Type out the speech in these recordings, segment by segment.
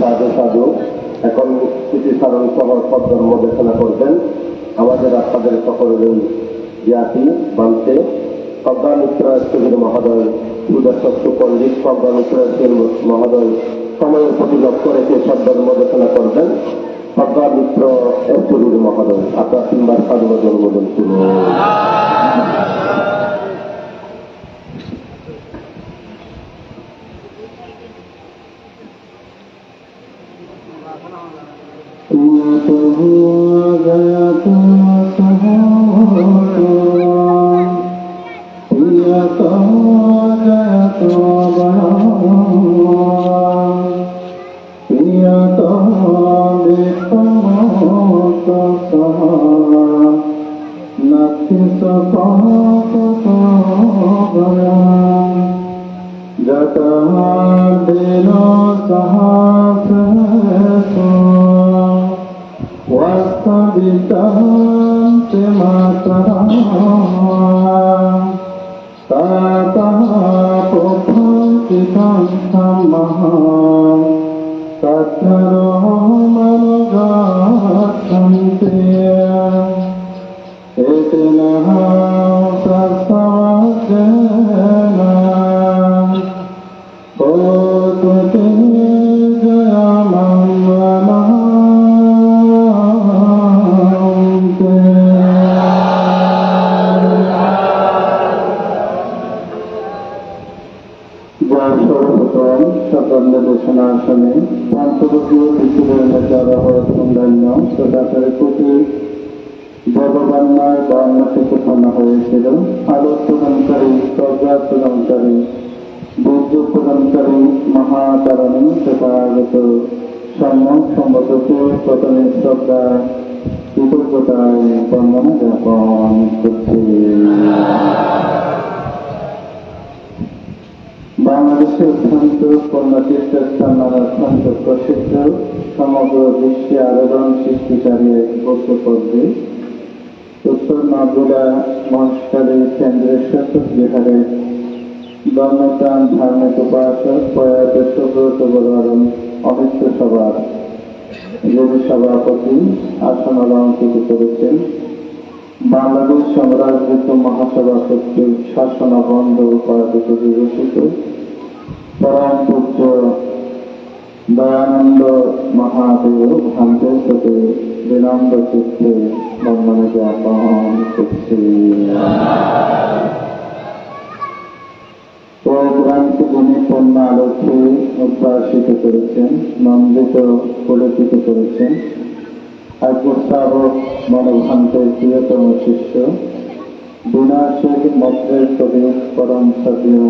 সাধু সাধু। এখন স্মৃতিস্মরণ সহ সদ্ধর্ম দেশনা করবেন। আমাদের আপনাদের সকলের জ্ঞাতি, বান্তে। প্রজ্ঞামিত্র সুধীর মহোদয়, সুদর্শক পণ্ডিত প্রজ্ঞামিত্র মহোদয় সময়ের প্রতি লক্ষ্য রেখে সদ্ধর্ম দেশনা করবেন। প্রজ্ঞামিত্র সুধীর মহোদয়, আপনার তিনবার স্বাধীনতা অনুমোদন শুরু صبوته Santa ভগবান্নায় বা উন্নতি ঘোষণা হয়েছিল। আলো প্রদানকারী প্রজ্ঞা প্রদানকারী বুদ্ধ প্রদানকারী মহাকারণী তথাগত সম্যক সম্বন্ধকে প্রথমে শ্রদ্ধা, কৃতজ্ঞতায় বন্দনা জ্ঞাপন করছে। বাংলাদেশে অত্যন্ত কন্যাতীর্থের স্থান অত্যন্ত প্রসিদ্ধ। সমগ্র বিশ্বে আবেদন সৃষ্টিকারী এক বৌদ্ধপদ্মে বাংলাদেশ সাম্রাজ্যিক মহাসভা কর্তৃক শাসন বন্ধ পরাজিত বিবেচিত পরম পূজ্য দয়ানন্দ মহাদেব ভান্তের সাথে বিনম্র চিত্তে জ্ঞাপন করছি ও গ্রামকে যিনি পূর্ণ আলোকে উদ্ভাসিত করেছেন নন্দিত পুলকিত করেছেন আজ্ঞস্থাবক মনোভান্তের প্রিয়তম শিষ্য বিনাশের মধ্যের কবি পরম সদীয়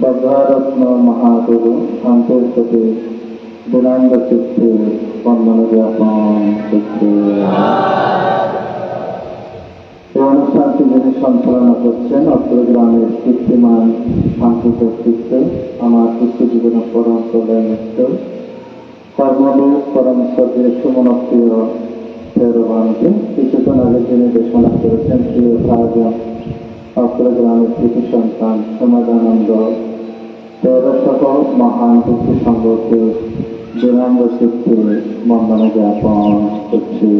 বদ্ধারত্ন মহাদেব ভান্তের বিনন্দ চিত্তে বন্দনা জ্ঞাপন এই অনুষ্ঠানটি যিনি সঞ্চালনা করছেন অত্র গ্রামের কীর্তিমান আমার কৃষ্ণ জীবনের পরম মিত্র কর্মদেব পরম সদে সুমনপ্রিয় ফেরবানকে কিছুক্ষণ আগে যিনি করেছেন, প্রিয় সাহায্য অত্র গ্রামের কৃষি সন্তান, সমাধানন্দ তেরসহ মহান কৃষি সংঘকে বিনম্র চিত্তে বন্দনা জ্ঞাপন করছি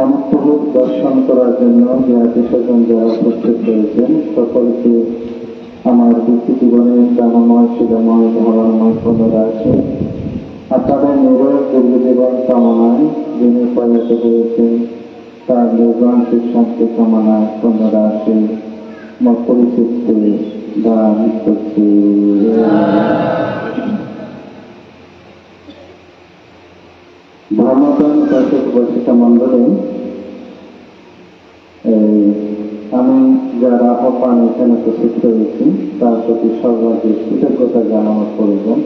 অন্তর্ভুক দর্শন করার জন্য যে আত্মীয়স্বজন যারা উপস্থিত হয়েছেন সকলকে আমার ব্যক্তি জীবনে প্রাণময় শিলাময় ধারণময় পুনরা আছে আপনাদের নিরোগ দীর্ঘ জীবন কামনায় যিনি প্রয়াত হয়েছেন তার নির্বাণিক শান্তি কামনায় পুনরা আসে মত্তরি চিত্তে ধর্মদান উপাসক বৈশিষ্ট্য মন্ডলী আমি যারা আহ্বান এখানে উপস্থিত হয়েছি, তার প্রতি সর্বাধিক কৃতজ্ঞতা জানানোর প্রয়োজন।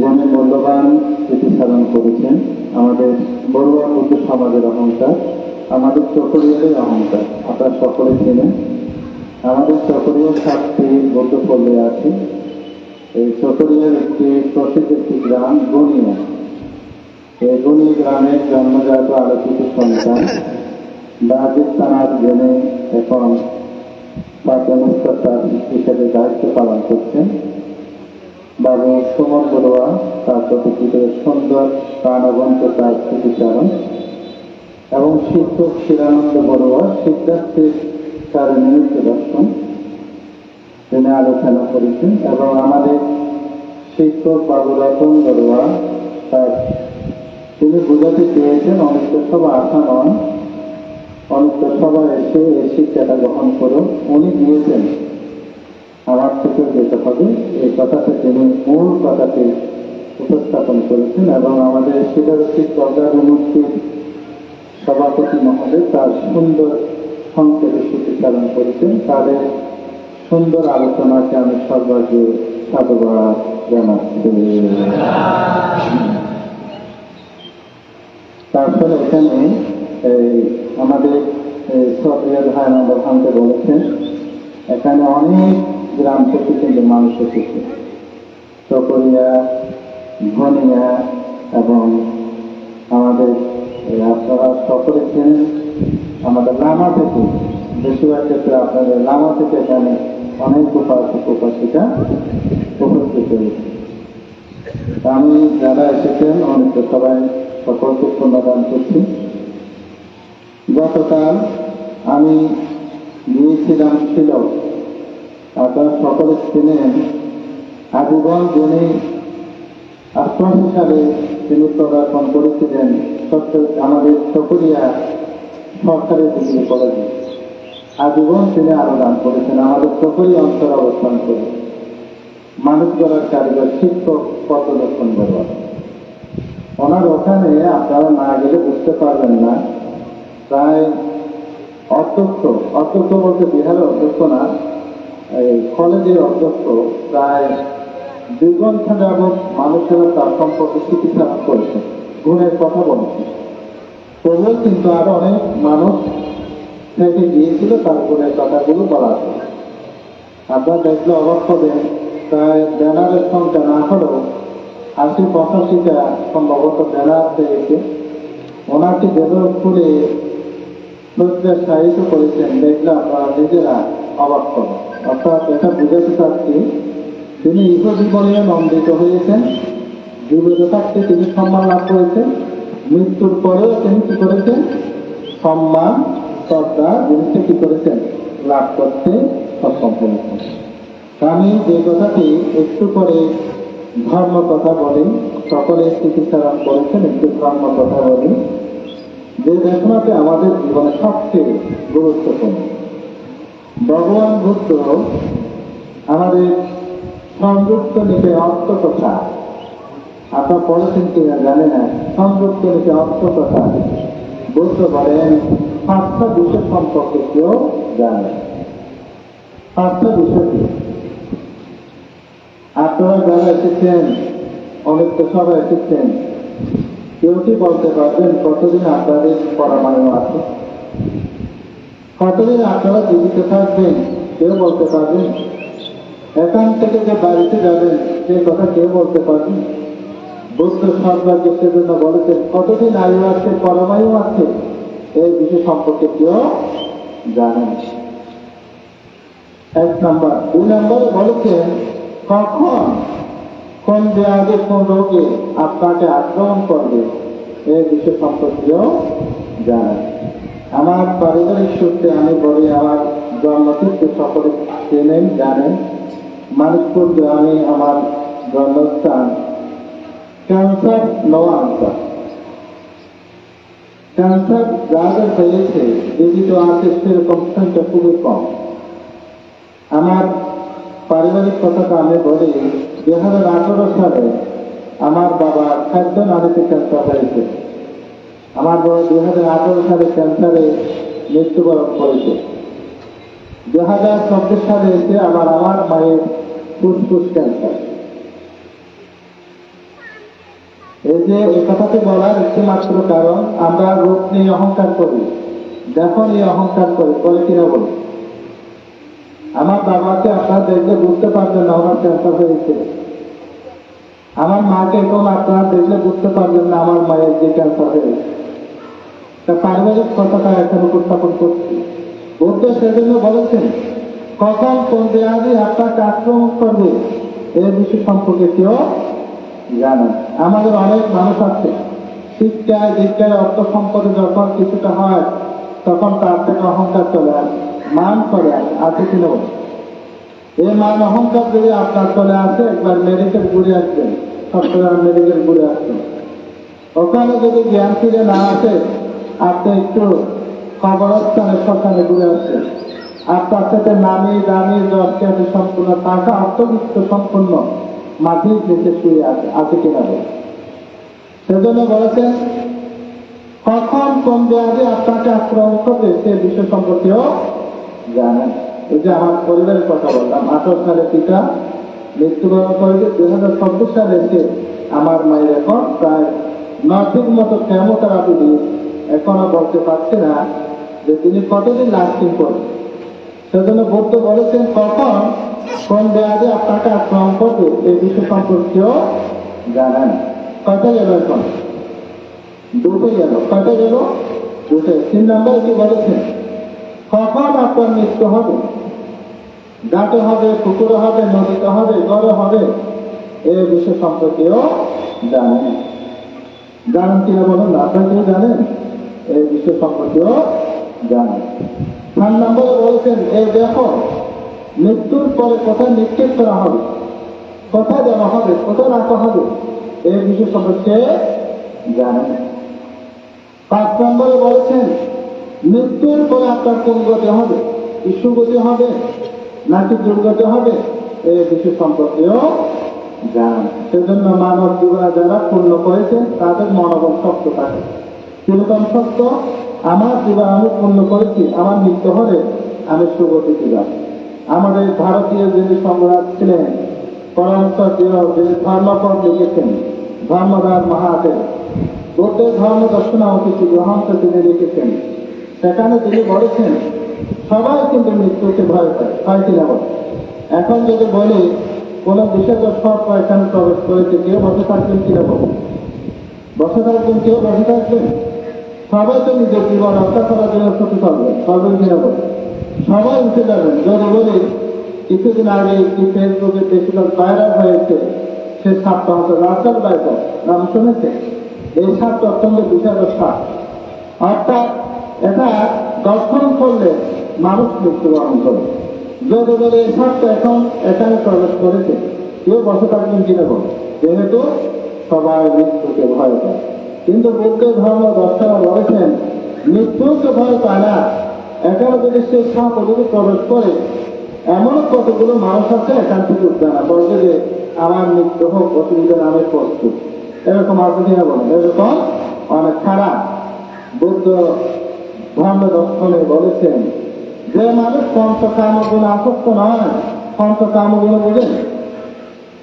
যিনি মূল্যবান স্মৃতিচারণ করেছেন, আমাদের বড়ুয়া সমাজের অহংকার, আমাদের চকরিয়ারের অহংকার, আপনারা সকলে চেনেন। আমাদের চকরিয়া সাতটি পল্লী আছে। এই চকরিয়ার একটি প্রসিদ্ধ একটি গ্রাম গনিয়া। এই গুণী গ্রামের জন্মজাত আলোচিত সন্তান। থানার জেনে এখন প্রাথমিক হিসেবে দায়িত্ব পালন করছেন। বাবু সুমন বড়ুয়া, তার প্রতি কৃতজ্ঞ সুন্দর প্রাণবন্ত তার স্মৃতিচারণ। এবং শিক্ষক শিরানন্দ বড়ুয়া সিদ্ধার্থের তার নিমিত্ত দর্শন তিনি আলোচনা করেছেন এবং আমাদের শিক্ষক বাবু রতন বড়ুয়া, তার তিনি বোঝাতে চেয়েছেন অনিত্য সভা আসা নয় অনিত্য সভা এসে এই শিক্ষাটা গ্রহণ করুন। উনি দিয়েছেন। আমার থেকে যেতে হবে। এই কথাতে তিনি মূল কথাটি উপস্থাপন করেছেন এবং আমাদের শিলারসিক প্রজ্ঞানুমূর্তির সভাপতি মহোদয় তার সুন্দর সংক্ষেপে সুচিচারণ করেছেন, তাদের সুন্দর আলোচনাকে আমি সর্বাগ্রে সাধুবাদ জানাচ্ছি। তারপরে এখানে আমাদের সফিয়া ধারণা ভাঙতে বলেছেন, এখানে অনেক গ্রাম থেকে কিন্তু মানুষ এসেছে। চকরিয়া ধনিয়া এবং আমাদের আপনারা সকলে চেনেন আমাদের লামা থেকে বেশিরভাগ ক্ষেত্রে আপনাদের লামা থেকে এখানে অনেক উপাসক উপাসিকা উপস্থিত হয়েছে আমি যারা এসেছেন, অনেক সবাই সকলকে পুনর্দান করছি। গতকাল আমি গিয়েছিলাম ছিল, আপনারা সকলে চিনেন আজীবন যিনি আশ্রম সালে তিনি প্রদর্শন করেছিলেন সত্য আমাদের চকরিয়া সরকারি ডিগ্রি কলেজে আজীবন তিনি আবেদন করেছেন, আমাদের চকরিয়া অঞ্চলে অবস্থান করে। মানুষ গড়ার কারিগর শিক্ষক পর্যবেক্ষণ করবার ওনার ওখানে আপনারা না গেলে বুঝতে পারবেন না। প্রায় অধ্যক্ষ অধ্যক্ষ বলতে বিহারের অধ্যক্ষ না, এই কলেজের অধ্যক্ষ প্রায় দুই ঘণ্টা যাবৎ মানুষেরা তার সম্পর্কে চিকিৎসা করেছে গুণের কথা বলেছে তবুও কিন্তু আরও অনেক মানুষ থেকে গিয়েছিল তারপরে কথাগুলো বলা আছে আপনারা দেখলে অবাক হবেন প্রায় ব্যানারের সংখ্যা না হলেও আশি পঁচাশিটা সম্ভবত ব্যানার পেয়েছে। ওনাকে যেভাবে খুলে সাহিত্য করেছেন, দেখলে আপনারা নিজেরা অবাক করেন অর্থাৎ এটা বুঝাতে চাচ্ছি, তিনি ইহ জীবনে নন্দিত হয়েছেন জীবিত থাকতে তিনি সম্মান লাভ করেছেন মৃত্যুর পরেও তিনি কি করেছেন? সম্মান, শ্রদ্ধা জিনিসটা কি করেছেন? লাভ করতে সক্ষম হয়েছেন। আমি যে কথাটি একটু পরে ধর্ম কথা বলি সকলে চিকিৎসারাম করেছেন, একটু ধর্ম কথা বলি যে ঘটনাটি আমাদের জীবনে সবচেয়ে গুরুত্বপূর্ণ। ভগবান বুদ্ধ আমাদের সংযুক্ত নিতে অর্থ কথা আপনার পড়েছেন কিনা জানে না সংযুক্ত নিতে অর্থ কথা বুদ্ধ বলেন পাঁচটা বিষয় সম্পর্কে কেউ জানে পাঁচটা বিষয় আপনারা যারা এসেছেন, অনেক তো সবাই এসেছেন, কেউ কি বলতে পারবেন কতদিন আপনাদের পরমাণু আছে? কতদিন আপনারা জীবিত থাকবেন, কেউ বলতে পারবেন? এখান থেকে যে বাড়িতে যাবেন, সেই কথা কেউ বলতে পারবেন? বুদ্ধ সর্বাগ্য সেজন্য বলেছেন কতদিন আয়ু আছে, পরমায়ু আছে, এই বিষয় সম্পর্কে কেউ জানেন এক নম্বর। দুই নম্বরে বলেছেন কখন, কোন ব্যাধি, কোন রোগে আপনাকে আক্রমণ করবে, এই বিষয় সম্পর্কেও জানেন আমার পারিবারিক সূত্রে আমি বলি, আমার জন্মতীর্থ সকলে চেনেন, জানেন। মানিকপুর গ্রামে আমার জন্মস্থান ক্যান্সার নো আনসার ক্যান্সার যাদের হয়েছে জীবিত আছে সেরকম সংখ্যা খুবই কম। আমার পারিবারিক কথাটা আমি বলি দুই হাজার আঠারো সালে আমার বাবা খাদ্য নারীতে ক্যান্সার হয়েছে। আমার বাবা দুই হাজার আঠারো সালে ক্যান্সারে মৃত্যুবরণ করেছে। দু হাজার চব্বিশ সালে এসে আবার আমার মায়ের ফুসফুস ক্যান্সার এই যে এই কথাটি বলার একটি মাত্র কারণ, আমরা রূপ নিয়ে অহংকার করি, দেখো নিয়ে অহংকার করি, বলে কিনা বলি? আমার বাবাকে আপনারা দেখলে বুঝতে পারবেন না, আমার ক্যান্সার হয়েছে। আমার মাকে এখন আপনারা দেখলে বুঝতে পারবেন না, আমার মায়ের যে ক্যান্সার হয়েছে। তা পারিবারিক কথাটা এখন উপস্থাপন করছি। বুদ্ধ সেজন্য বলেছেন, কখন কোন দেহাদি আপনাকে আক্রমণ করবে এই বিষয় সম্পর্কে কেউ জানে। আমাদের অনেক মানুষ আছে। শিক্ষায় দীক্ষায় অর্থ সম্পদে যখন কিছুটা হয়, তখন তার থেকে অহংকার চলে আসে, মান চলে আসে আছে বলুন? এই মান অহংকার যদি আপনার চলে আসে, একবার মেডিকেল ঘুরে আসবেন সপ্তাহ মেডিকেল ঘুরে আসবেন ওখানে যদি জ্ঞান ফিরে না আসে, আপনি একটু কবরস্থানে শ্মশানে ঘুরে আসছেন আপনার সাথে নামি দামি দশটি সম্পূর্ণ টাকা অর্থযুক্ত সম্পূর্ণ মাটির নিচে শুয়ে আছে আছে কিনা সেজন্য বলেছেন কখন, কোন দেয়ালে আপনাকে আক্রমণ করবে সে বিষয় সম্পর্কেও জানেন এই যে আমার পরিবারের কথা বললাম, আঠারো সালে পিতা মৃত্যুবরণ করেছে। দুই হাজার চব্বিশ সালে এসে আমার মায়ের এখন প্রায় নঠিক মতো কেমোথেরাপি দিয়ে এখনও বলতে পারছি না যে তিনি কতদিন লাস্টিং করবেন। সেজন্য বৌদ্ধ বলেছেন কখন কোন দেয়ালে আপনাকে আক্রমণ করবে? এই বিষয় সম্পর্কেও জানেন কয়টা গেল এখন? দুটো গেল। কয়টা গেল? দুটো। তিন নম্বর কি বলেছেন? কখন আপনার মৃত্যু হবে? গাঁটে হবে পুকুরে হবে, নদীতে হবে গড়ে হবে? এই বিষয় সম্পর্কেও জানেন জানেন কিনা বলুন কেউ জানেন? এই বিষয় সম্পর্কেও জানেন চার নম্বরে বলছেন, এ দেখো, মৃত্যুর পরে কোথায় নিক্ষেপ করা হবে? কোথায় দেওয়া হবে? কোথায় রাখা হবে? এই বিষয় সম্পর্কে জানেন পাঁচ নম্বরে বলেছেন, মৃত্যুর পরে আপনার কোন গতি হবে? কি সুগতি হবে? নাকি দুর্গতি হবে? এই বিষয় সম্পর্কেও জানেন সেজন্য মানব জীবনে যারা পূর্ণ করেছেন, তাদের মনোবল শক্ত থাকে। কীরকম সত্য আমার জীবন আমি পূর্ণ করেছি, আমার মৃত্যু হলে আমি সুগতিতে যাব আমাদের ভারতীয় যিনি সম্রাট ছিলেন পরমত যিনি ধর্মপদ লিখেছেন ধর্মদাস মহাদেব বুদ্ধের ধর্ম দর্শনাবতীকে গ্রহণ করে তিনি লিখেছেন। সেখানে তিনি বলেছেন, সবাই কিন্তু মৃত্যুকে ভয় পায়, হয় কিনা এখন যদি বলি, কোনো বিশেষ সব এখানে প্রবেশ করেছে, কেউ বসে থাকবেন বলে? বসে থাকবেন, কেউ বসে থাকবেন? সবাই তো নিজের জীবন রক্ষা করার জন্য করবেন করবেন কিনা বলে সবাই উঠে যাবেন যদি বলি কিছুদিন আগে একটি ফেসবুকে বেশিরভাগ ভাইরাল হয়েছে, সে সাপটা হতো রাস্তার বাইরে নাম শুনেছে এই সাপটা অত্যন্ত বিষাদ সাপ। অর্থাৎ এটা দর্শন করলে মানুষ মৃত্যুবরণ করে যদি বলে এই সাপটা এখন এখানে প্রবেশ করেছে, কেউ বসে থাকবেন কিনা যেহেতু সবাই মৃত্যুকে ভয় পায়। কিন্তু বৌদ্ধ ধর্ম দর্শনা বলেছেন মৃত্যুকে ভয় পায় না। এখানে যদি সে সাপ যদি প্রবেশ করে, এমন কতগুলো মানুষ আছে এখান থেকে উঠবে না। বলবে যে আমার মৃত্যু হোক অসুবিধা নামে প্রস্তুত। এরকম আপনি বলেন এরকম অনেক খারাপ। বৌদ্ধ ধর্ম দর্শনে বলেছেন, যে মানুষ পঞ্চ কামগুলো আসক্ত নয়, পঞ্চ কামগুলো বুঝেন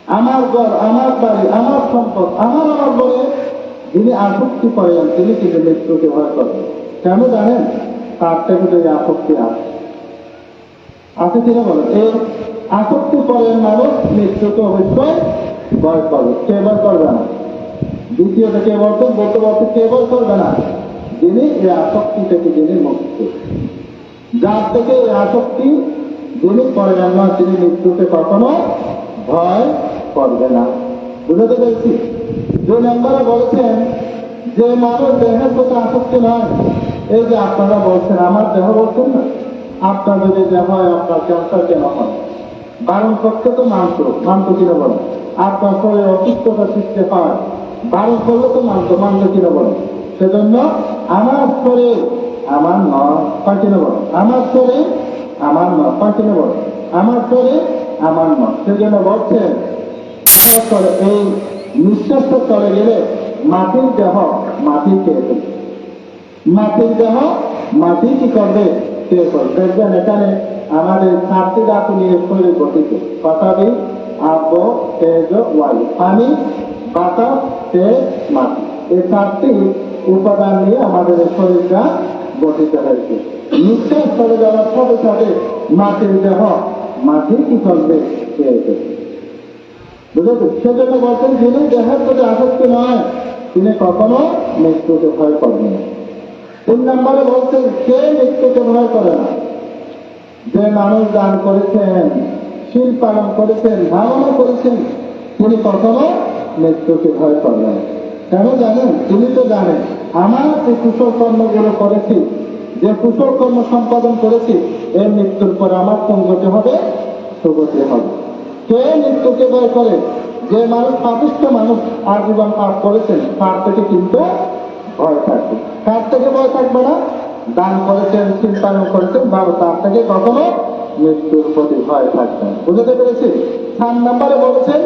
আমার ঘর, আমার বাড়ি, আমার সম্পদ, আমার আমার বলে যিনি আসক্তি করেন, তিনি কিন্তু মৃত্যুকে ভয় করেন। কেন জানেন? তার থেকে যদি আসক্তি আছে। আছে কিনা বলেন এই আসক্তি করেন মানুষ, মৃত্যুকে অবশ্যই ভয় করবে কে ভয় করবে না? দ্বিতীয়ত কে বলতেন বলতে বলতে কে ভয় করবে না? যিনি এই আসক্তি থেকে যিনি মুক্ত। যার থেকে এই আসক্তি যিনি করবেন না তিনি মৃত্যুকে কখনো ভয় করবে না। বুঝতে পেরেছি? দুই নম্বরে বলেছেন যে মানুষ দেহের প্রতি আসক্তি নয়, এই যে আপনারা বলছেন, আমার দেহ বলছেন না? আপনার যদি দেহ হয়, আপনার ক্যান্সার কেন হয়? বারণ করতে তো মানত মানত কিনা বলেন আপনার শরীরে অসুস্থতা সৃষ্টি হয়, বারণ করলে তো মানত মানত কিনা বলেন সেজন্য আমার শরীর আমার নয় কিনা বলেন আমার শরীর আমার নয় কিনা বলেন আমার শরীর আমার নয় সেজন্য বলছেন, এই নিঃশ্বাসটা চলে গেলে মাটির দেহ মাটি খেয়ে ফেলবে মাটির দেহ মাটি কি করবে? দেখবেন এখানে আমাদের চারটি ধাতু নিয়ে শরীর গঠিত। পাতাবি আপ তেজ, বায়ু। পানি, বাতাস, তেজ, মাটি। এই চারটি উপাদান নিয়ে আমাদের শরীরটা গঠিত হয়েছে। নিঃশ্বাস চলে যাওয়ার সাথে সাথে মাটির দেহ মাটি কি করবে? খেয়ে ফেলবে সেজন্য বলছেন, যিনি দেহের প্রতি আসক্তি নয়, তিনি কখনো মৃত্যুকে ভয় করবেন না। তিন নম্বরে বলছেন কে মৃত্যুকে ভয় করে না। যে মানুষ দান করেছেন, শিল পালন করেছেন ধারণা করেছেন, তিনি কখনো মৃত্যুকে ভয় করলেন না। কেন জানেন? তিনি তো জানেন, আমার যে কুশল কর্মগুলো করেছি, যে কুশল কর্ম সম্পাদন করেছি, এর মৃত্যুর পরে আমার সঙ্গতি হবে, সুগতি হবে। কে মৃত্যুকে ভয় করে? যে মানুষ পাপিষ্ঠ মানুষ আজীবন পাপ করেছেন, তার থেকে কিন্তু ভয় থাকবে। কার থেকে ভয় থাকবে না? দান করেছেন চিন্তায়ন করেছেন, বাবা, তার থেকে কখনো মৃত্যুর প্রতি ভয় থাকবে বুঝতে পেরেছি? সাত নম্বরে বলেছেন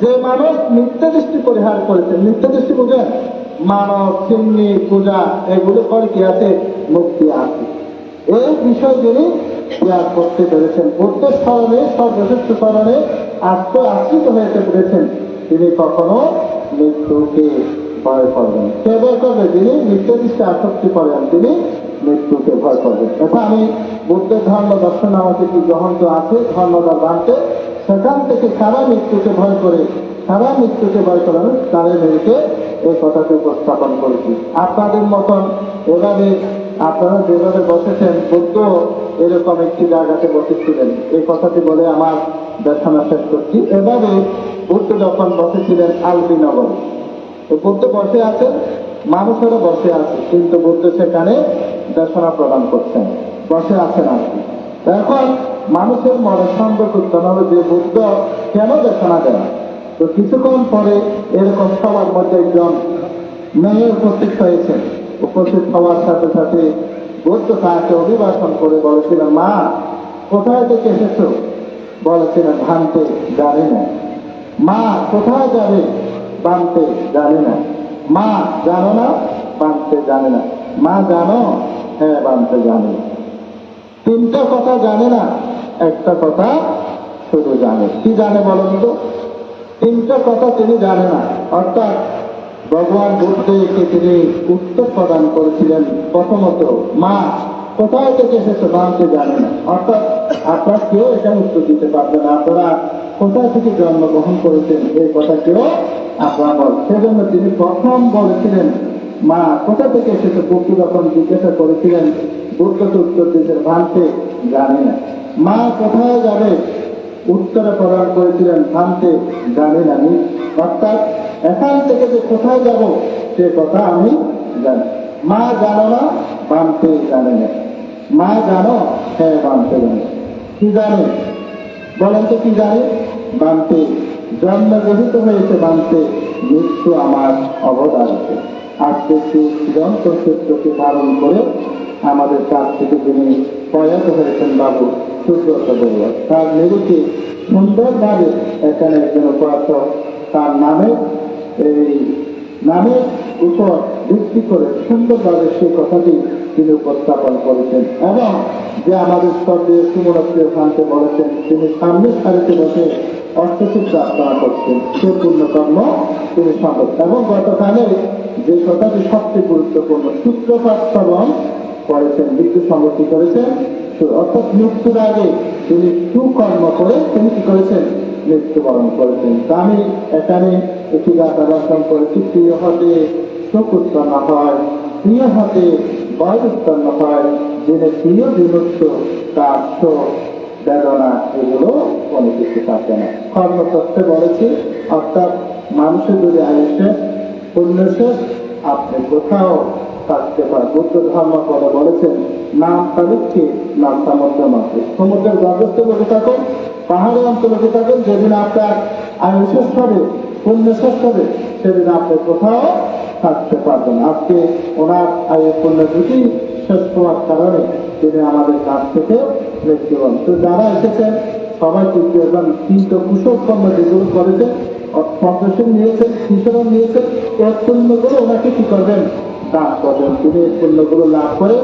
যে মানুষ নিত্য দৃষ্টি পরিহার করেছেন নিত্য দৃষ্টি বুঝেন? মানব, চিমনি, পূজা, এগুলো করে কি আছে? মুক্তি আছে। এই বিষয় যিনি ত্যাগ করতে পেরেছেন। বুদ্ধ স্মরণে সর্বশ্রেষ্ঠ স্মরণে আত্ম আশ্রিত হয়েছে পেরেছেন তিনি কখনো মৃত্যুকে ভয় করবেন। কে ভয় করবে? যিনি নিত্য দৃষ্টি আসক্তি করেন, তিনি মৃত্যুকে ভয় করবেন। এটা আমি বুদ্ধের ধর্ম দর্শন আমাকে কি গ্রহণ তো আছে ধর্মটা জানতে সেখান থেকে সারা মৃত্যুকে ভয় করে সারা মৃত্যুকে ভয় করেন তাদের মেয়েকে এই কথাটি উপস্থাপন করেছি। আপনাদের মতন এভাবে আপনারা যেভাবে বসেছেন, বুদ্ধ এরকম একটি জায়গাতে বসেছিলেন। এই কথাটি বলে আমার দেখানো শেষ করছি। এভাবে বুদ্ধ যখন বসেছিলেন আলবিনগর বুদ্ধ বসে আছেন মানুষেরও বসে আছে, কিন্তু বুদ্ধ সেখানে দেশনা প্রদান করছেন। বসে আছেন আর কি। এখন মানুষের মনে সন্দেহ উত্পন্ন হবে যে বুদ্ধ কেন দেশনা দেন? তো কিছুক্ষণ পরে এরকম সবার মধ্যে একজন মেয়ে উপস্থিত হয়েছে। উপস্থিত হওয়ার সাথে সাথে বুদ্ধ তাকে অভিবাসন করে বলেছিলেন, মা, কোথায় থেকে এসেছ? বলেছিলেন ভাঙতে জানি না। মা, কোথায় যাবে? বানতে জানি না। মা, জানো না? বানতে জানে না। মা, জানো? হ্যাঁ বানতে জানে। তিনটা কথা জানে না? একটা কথা শুধু জানে। কি জানে বলুন তো? তিনটা কথা তিনি জানে না। অর্থাৎ ভগবান বুদ্ধকে তিনি উত্তর প্রদান করেছিলেন প্রথমত, মা, কোথায় থেকে এসেছে জানতে জানে না। অর্থাৎ, আপনার কেউ এটা উত্তর দিতে পারবে না। আপনারা কোথায় থেকে জন্মগ্রহণ করেছেন এই কথা কেউ আপনারা বল সেজন্য তিনি প্রথম বলেছিলেন, মা, কোথা থেকে এসেছে? বুদ্ধ যখন জিজ্ঞাসা করেছিলেন, বুদ্ধকে উত্তর দিতে ভাঙতে জানে না। মা, কোথায় যাবে? উত্তরে প্রদান করেছিলেন ভাঙতে জানি না আমি। অর্থাৎ এখান থেকে যে কোথায় যাব, সে কথা আমি জানি। মা জানো না, বানতে জানে না। মা জানো হ্যাঁ বানতে জানে কি জানে? বলেন তো কি জানে? বানতে। জন্মগ্রহিত হয়েছে বানতে। মৃত্যু আমার অবদারিত আজকে সেই চিরন্ত ক্ষেত্রকে ধারণ করে আমাদের কাছ থেকে তিনি প্রয়াত হয়েছেন বাবু সুব্রত বড়ুয়া তার নিরিখে সুন্দরভাবে এখানে একজন উপাসক তার নামে, এই নামের উপর ভিত্তি করে সুন্দরভাবে সেই কথাটি তিনি উপস্থাপন করেছেন। এবং যে আমাদের স্বর্গীয় সুমনপ্রিয় খানকে বলেছেন, তিনি সামনের সারিতে বসে অষ্টসিদ্ধ প্রার্থনা করছেন। সে পূর্ণকর্ম তিনি সম্ভব। এবং গতকালে যে কথাটি সবচেয়ে গুরুত্বপূর্ণ, সূত্রপাত করেছেন মৃত্যু সংগতি করেছেন অর্থাৎ মৃত্যুর আগে তিনি সুকর্ম করে তিনি কি করেছেন? মৃত্যুবরণ করেছেন। তা আমি এখানে একটি গাথা দর্শন করেছি। প্রিয় হতে শোক উৎপন্ন হয়, প্রিয় হতে ভয় উৎপন্ন হয়। যিনি প্রিয় বিমুক্ত তার বেদনা এগুলো কোনো কিছু থাকে না কর্মতত্ত্বে বলেছি, অর্থাৎ মানুষের যদি আয়ুষে পুণ্যশেষ আপনি কোথাও থাকতে বুদ্ধ ধর্ম করে বলেছেন, নাম নাম সামর্থ্য মাত্র সমুদ্রের গর্ভস্থ লোকে থাকুন অঞ্চলে থাকুন যেদিন আপনার হবে পুণ্য হবে সেদিন আপনি কোথাও থাকতে পারবেন আজকে ওনার পুণ্য দুটি শেষ হওয়ার কারণে তিনি আমাদের কাছ থেকে মৃত্যুবরণ তো যারা এসেছেন, সবাই কিন্তু এবং কিন্তু যেগুলো করেছেন কম্পিটিশন নিয়েছেন নিয়েছেন, এর পুণ্যগুলো ওনাকে কি করবেন? দান করবেন পুণ্যগুলো লাভ করে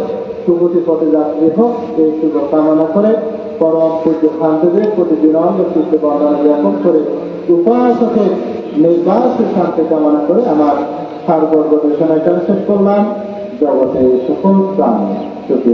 সুগতি পথে যাত্রী হোক এই শুভ কামনা করে, পরম পূজ্য খান্তদের প্রতিদিন অঙ্গ সূত্র বর্ণনা জ্ঞাপন করে উপাসকের নির্বাস শান্তি কামনা করে আমার সারবর্গ দেশনা এখানে শেষ করলাম জগতে সকল প্রাণ সুখী।